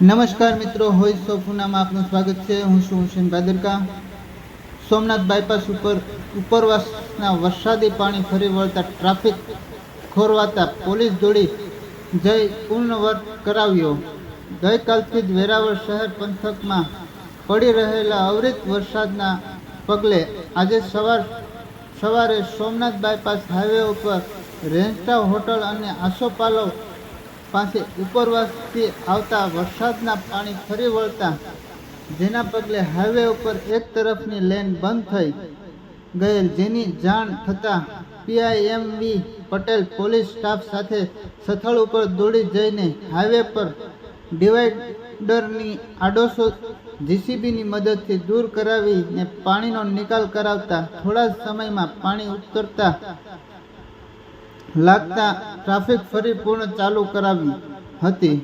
નમસ્કાર મિત્રો, હોય સોફુનામાં આપનું સ્વાગત છે. હું છું હુસેન ભાદરકા. સોમનાથ બાયપાસ ઉપર ઉપરવાસના વરસાદી પાણી ફરી વળતા ટ્રાફિક ખોરવાતા પોલીસ દોડી જઈ પૂર્ણવર્ત કરાવ્યો. ગઈકાલથી જ વેરાવળ શહેર પંથકમાં પડી રહેલા અવિરત વરસાદના પગલે આજે સવાર, સવારે સોમનાથ બાયપાસ હાઈવે ઉપર રેન્સ્ટા હોટલ અને આસોપાલો પાસે ઉપરવાસથી આવતા વરસાદના પાણી ફરી વળતા, જેના પગલે હાઈવે ઉપર એક તરફની લેન બંધ થઈ ગયેલ, જેની જાણ થતાં પીઆઈએમવી પટેલ પોલીસ સ્ટાફ સાથે સ્થળ ઉપર દોડી જઈને હાઈવે પર ડિવાઈડરની આડોશો જીસીબીની મદદથી દૂર કરાવીને પાણીનો નિકાલ કરાવતા થોડા સમયમાં પાણી ઉતરતા લાગતા ટ્રાફિક ફરી પૂર્ણ ચાલુ કરાવી હતી.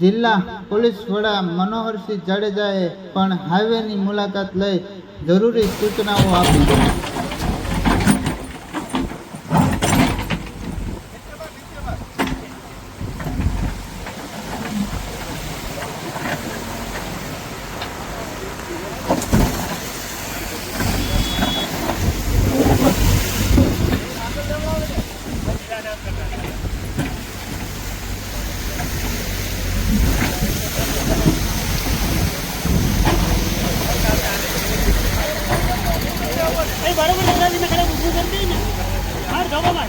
જિલ્લા પોલીસ વડા મનોહરસિંહ જાડેજાએ પણ હાઈવેની મુલાકાત લઈ જરૂરી સૂચનાઓ આપી. যাবো ভাই